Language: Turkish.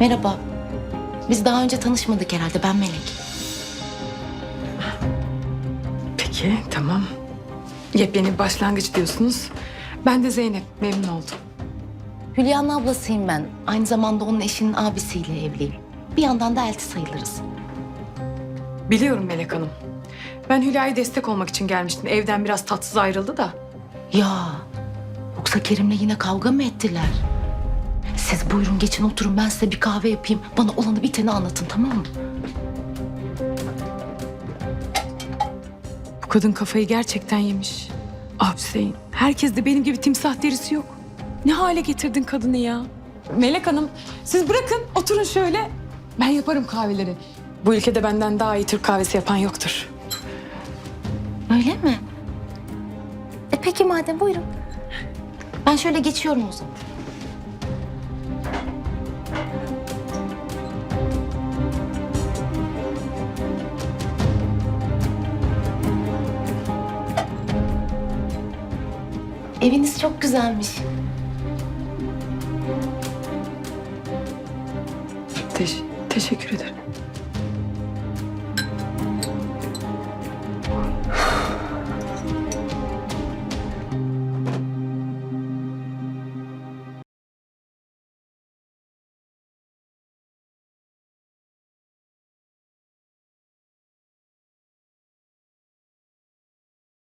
Merhaba. Biz daha önce tanışmadık herhalde. Ben Melek. Peki tamam. Yepyeni bir başlangıç diyorsunuz. Ben de Zeynep memnun oldum. Hülya'nın ablasıyım ben. Aynı zamanda onun eşinin abisiyle evliyim. Bir yandan da elti sayılırız. Biliyorum Melek Hanım. Ben Hülya'ya destek olmak için gelmiştim. Evden biraz tatsız ayrıldı da. Ya yoksa Kerim'le yine kavga mı ettiler? Siz buyurun geçin oturun ben size bir kahve yapayım. Bana olanı biteni anlatın tamam mı? Bu kadın kafayı gerçekten yemiş. Ah Hüseyin, herkes de benim gibi timsah derisi yok. Ne hale getirdin kadını ya? Melek Hanım, siz bırakın, oturun şöyle. Ben yaparım kahveleri. Bu ülkede benden daha iyi Türk kahvesi yapan yoktur. Öyle mi? E peki madem buyurun. Ben şöyle geçiyorum o zaman. Eviniz çok güzelmiş. Teş- teşekkür ederim.